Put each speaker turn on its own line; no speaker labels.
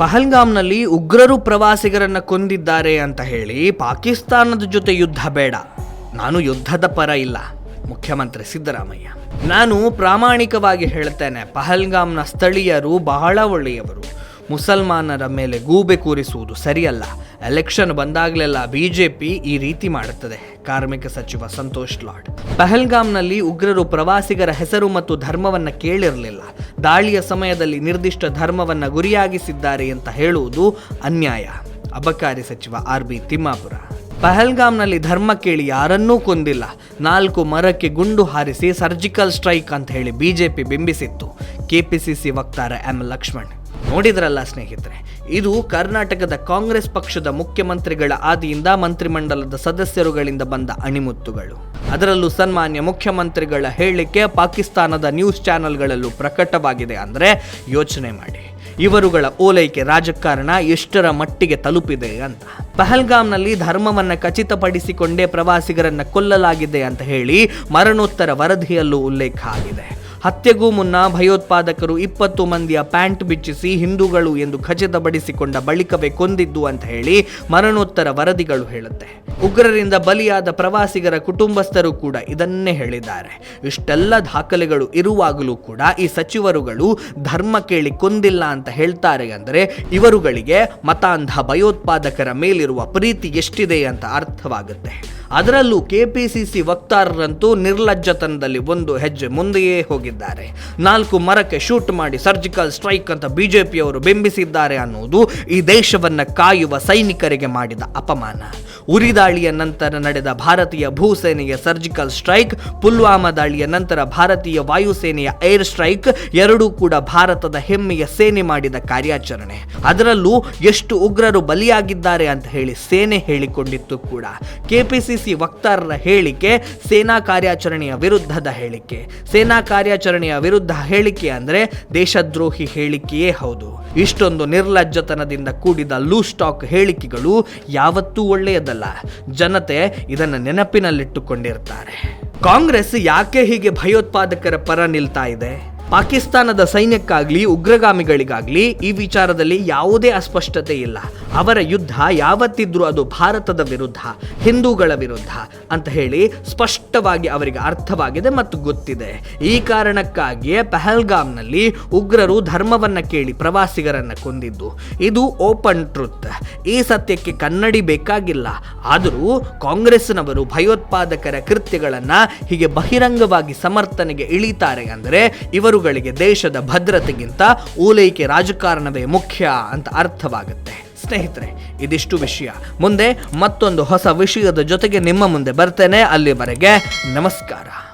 ಪಹಲ್ಗಾಮ್ನಲ್ಲಿ ಉಗ್ರರು ಪ್ರವಾಸಿಗರನ್ನ ಕೊಂದಿದ್ದಾರೆ ಅಂತ ಹೇಳಿ ಪಾಕಿಸ್ತಾನದ ಜೊತೆ ಯುದ್ಧ ಬೇಡ. ನಾನು ಯುದ್ಧದ ಪರ ಇಲ್ಲ. ಮುಖ್ಯಮಂತ್ರಿ ಸಿದ್ದರಾಮಯ್ಯ. ನಾನು ಪ್ರಾಮಾಣಿಕವಾಗಿ ಹೇಳ್ತೇನೆ, ಪಹಲ್ಗಾಮ್ನ ಸ್ಥಳೀಯರು ಬಹಳ ಒಳ್ಳೆಯವರು. ಮುಸಲ್ಮಾನರ ಮೇಲೆ ಗೂಬೆ ಕೂರಿಸುವುದು ಸರಿಯಲ್ಲ. ಎಲೆಕ್ಷನ್ ಬಂದಾಗಲೆಲ್ಲ ಬಿಜೆಪಿ ಈ ರೀತಿ ಮಾಡುತ್ತದೆ. ಕಾರ್ಮಿಕ ಸಚಿವ ಸಂತೋಷ್ ಲಾಡ್. ಪಹಲ್ಗಾಮ್ನಲ್ಲಿ ಉಗ್ರರು ಪ್ರವಾಸಿಗರ ಹೆಸರು ಮತ್ತು ಧರ್ಮವನ್ನು ಕೇಳಿರಲಿಲ್ಲ. ದಾಳಿಯ ಸಮಯದಲ್ಲಿ ನಿರ್ದಿಷ್ಟ ಧರ್ಮವನ್ನು ಗುರಿಯಾಗಿಸಿದ್ದಾರೆ ಅಂತ ಹೇಳುವುದು ಅನ್ಯಾಯ. ಅಬಕಾರಿ ಸಚಿವ ಆರ್ ಬಿ ತಿಮ್ಮಾಪುರ. ಪಹಲ್ಗಾಮ್ನಲ್ಲಿ ಧರ್ಮ ಕೇಳಿ ಯಾರನ್ನೂ ಕೊಂದಿಲ್ಲ. ನಾಲ್ಕು ಮರಕ್ಕೆ ಗುಂಡು ಹಾರಿಸಿ ಸರ್ಜಿಕಲ್ ಸ್ಟ್ರೈಕ್ ಅಂತ ಹೇಳಿ ಬಿಜೆಪಿ ಬಿಂಬಿಸಿತ್ತು. ಕೆಪಿಸಿಸಿ ವಕ್ತಾರ ಎಂ ಲಕ್ಷ್ಮಣ್. ನೋಡಿದ್ರಲ್ಲ ಸ್ನೇಹಿತರೆ, ಇದು ಕರ್ನಾಟಕದ ಕಾಂಗ್ರೆಸ್ ಪಕ್ಷದ ಮುಖ್ಯಮಂತ್ರಿಗಳ ಆದಿಯಿಂದ ಮಂತ್ರಿಮಂಡಲದ ಸದಸ್ಯರುಗಳಿಂದ ಬಂದ ಅಣಿಮುತ್ತುಗಳು. ಅದರಲ್ಲೂ ಸನ್ಮಾನ್ಯ ಮುಖ್ಯಮಂತ್ರಿಗಳ ಹೇಳಿಕೆ ಪಾಕಿಸ್ತಾನದ ನ್ಯೂಸ್ ಚಾನೆಲ್ಗಳಲ್ಲೂ ಪ್ರಕಟವಾಗಿದೆ ಅಂದರೆ ಯೋಚನೆ ಮಾಡಿ. ಇವರುಗಳ ಓಲೈಕೆ ರಾಜಕಾರಣ ಎಷ್ಟರ ಮಟ್ಟಿಗೆ ತಲುಪಿದೆ ಅಂತ. ಪಹಲ್ಗಾಮ್ನಲ್ಲಿ ಧರ್ಮವನ್ನು ಖಚಿತಪಡಿಸಿಕೊಂಡೇ ಪ್ರವಾಸಿಗರನ್ನು ಕೊಲ್ಲಲಾಗಿದೆ ಅಂತ ಹೇಳಿ ಮರಣೋತ್ತರ ವರದಿಯಲ್ಲೂ ಉಲ್ಲೇಖ ಆಗಿದೆ. ಹತ್ಯೆಗೂ ಮುನ್ನ ಭಯೋತ್ಪಾದಕರು ಇಪ್ಪತ್ತು ಮಂದಿಯ ಪ್ಯಾಂಟ್ ಬಿಚ್ಚಿಸಿ ಹಿಂದೂಗಳು ಎಂದು ಖಚಿತಪಡಿಸಿಕೊಂಡ ಬಳಿಕವೇ ಕೊಂದಿದ್ದು ಅಂತ ಹೇಳಿ ಮರಣೋತ್ತರ ವರದಿಗಳು ಹೇಳುತ್ತೆ. ಉಗ್ರರಿಂದ ಬಲಿಯಾದ ಪ್ರವಾಸಿಗರ ಕುಟುಂಬಸ್ಥರು ಕೂಡ ಇದನ್ನೇ ಹೇಳಿದ್ದಾರೆ. ಇಷ್ಟೆಲ್ಲ ದಾಖಲೆಗಳು ಇರುವಾಗಲೂ ಕೂಡ ಈ ಸಚಿವರುಗಳು ಧರ್ಮ ಕೇಳಿ ಕೊಂದಿಲ್ಲ ಅಂತ ಹೇಳ್ತಾರೆ ಅಂದರೆ ಇವರುಗಳಿಗೆ ಮತಾಂಧ ಭಯೋತ್ಪಾದಕರ ಮೇಲಿರುವ ಪ್ರೀತಿ ಎಷ್ಟಿದೆ ಅಂತ ಅರ್ಥವಾಗುತ್ತೆ. ಅದರಲ್ಲೂ ಕೆಪಿಸಿಸಿ ವಕ್ತಾರರಂತೂ ನಿರ್ಲಜ್ಜತನದಲ್ಲಿ ಒಂದು ಹೆಜ್ಜೆ ಮುಂದೆಯೇ ಹೋಗಿದ್ದಾರೆ. ನಾಲ್ಕು ಮರಕ್ಕೆ ಶೂಟ್ ಮಾಡಿ ಸರ್ಜಿಕಲ್ ಸ್ಟ್ರೈಕ್ ಅಂತ ಬಿಜೆಪಿಯವರು ಬಿಂಬಿಸಿದ್ದಾರೆ ಅನ್ನುವುದು ಈ ದೇಶವನ್ನ ಕಾಯುವ ಸೈನಿಕರಿಗೆ ಮಾಡಿದ ಅಪಮಾನ. ಉರಿ ದಾಳಿಯ ನಂತರ ನಡೆದ ಭಾರತೀಯ ಭೂಸೇನೆಯ ಸರ್ಜಿಕಲ್ ಸ್ಟ್ರೈಕ್, ಪುಲ್ವಾಮಾ ದಾಳಿಯ ನಂತರ ಭಾರತೀಯ ವಾಯುಸೇನೆಯ ಏರ್ ಸ್ಟ್ರೈಕ್, ಎರಡೂ ಕೂಡ ಭಾರತದ ಹೆಮ್ಮೆಯ ಸೇನೆ ಮಾಡಿದ ಕಾರ್ಯಾಚರಣೆ. ಅದರಲ್ಲೂ ಎಷ್ಟು ಉಗ್ರರು ಬಲಿಯಾಗಿದ್ದಾರೆ ಅಂತ ಹೇಳಿ ಸೇನೆ ಹೇಳಿಕೊಂಡಿತ್ತು ಕೂಡ. ಕೆಪಿಸಿಸಿ ವಕ್ತಾರರ ಹೇಳಿಕೆ, ಸೇನಾ ಕಾರ್ಯಾಚರಣೆಯ ವಿರುದ್ಧದ ಹೇಳಿಕೆ. ಸೇನಾ ಕಾರ್ಯಾಚರಣೆಯ ವಿರುದ್ಧ ಹೇಳಿಕೆ ಅಂದ್ರೆ ದೇಶದ್ರೋಹಿ ಹೇಳಿಕೆಯೇ ಹೌದು. ಇಷ್ಟೊಂದು ನಿರ್ಲಜ್ಜತನದಿಂದ ಕೂಡಿದ ಲೂ ಸ್ಟಾಕ್ ಹೇಳಿಕೆಗಳು ಯಾವತ್ತೂ ಒಳ್ಳೆಯದಲ್ಲ. ಜನತೆ ಇದನ್ನು ನೆನಪಿನಲ್ಲಿಟ್ಟುಕೊಂಡಿರ್ತಾರೆ. ಕಾಂಗ್ರೆಸ್ ಯಾಕೆ ಹೀಗೆ ಭಯೋತ್ಪಾದಕರ ಪರ ನಿಲ್ತಾ ಇದೆ? ಪಾಕಿಸ್ತಾನದ ಸೈನ್ಯಕ್ಕಾಗ್ಲಿ, ಉಗ್ರಗಾಮಿಗಳಿಗಾಗ್ಲಿ ಈ ವಿಚಾರದಲ್ಲಿ ಯಾವುದೇ ಅಸ್ಪಷ್ಟತೆ ಇಲ್ಲ. ಅವರ ಯುದ್ಧ ಯಾವತ್ತಿದ್ರೂ ಅದು ಭಾರತದ ವಿರುದ್ಧ, ಹಿಂದೂಗಳ ವಿರುದ್ಧ ಅಂತ ಹೇಳಿ ಸ್ಪಷ್ಟವಾಗಿ ಅವರಿಗೆ ಅರ್ಥವಾಗಿದೆ ಮತ್ತು ಗೊತ್ತಿದೆ. ಈ ಕಾರಣಕ್ಕಾಗಿಯೇ ಪೆಹಲ್ಗಾಮ್ನಲ್ಲಿ ಉಗ್ರರು ಧರ್ಮವನ್ನ ಕೇಳಿ ಪ್ರವಾಸಿಗರನ್ನ ಕೊಂದಿದ್ದು. ಇದು ಓಪನ್ ಟ್ರುತ್. ಈ ಸತ್ಯಕ್ಕೆ ಕನ್ನಡಿ ಬೇಕಾಗಿಲ್ಲ. ಆದರೂ ಕಾಂಗ್ರೆಸ್ನವರು ಭಯೋತ್ಪಾದಕರ ಕೃತ್ಯಗಳನ್ನು ಹೀಗೆ ಬಹಿರಂಗವಾಗಿ ಸಮರ್ಥನೆಗೆ ಇಳಿತಾರೆ ಅಂದರೆ ಇವರುಗಳಿಗೆ ದೇಶದ ಭದ್ರತೆಗಿಂತ ಓಲೈಕೆ ರಾಜಕಾರಣವೇ ಮುಖ್ಯ ಅಂತ ಅರ್ಥವಾಗುತ್ತೆ. ಸ್ನೇಹಿತರೆ, ಇದಿಷ್ಟು ವಿಷಯ. ಮುಂದೆ ಮತ್ತೊಂದು ಹೊಸ ವಿಷಯದ ಜೊತೆಗೆ ನಿಮ್ಮ ಮುಂದೆ ಬರ್ತೇನೆ. ಅಲ್ಲಿವರೆಗೆ ನಮಸ್ಕಾರ.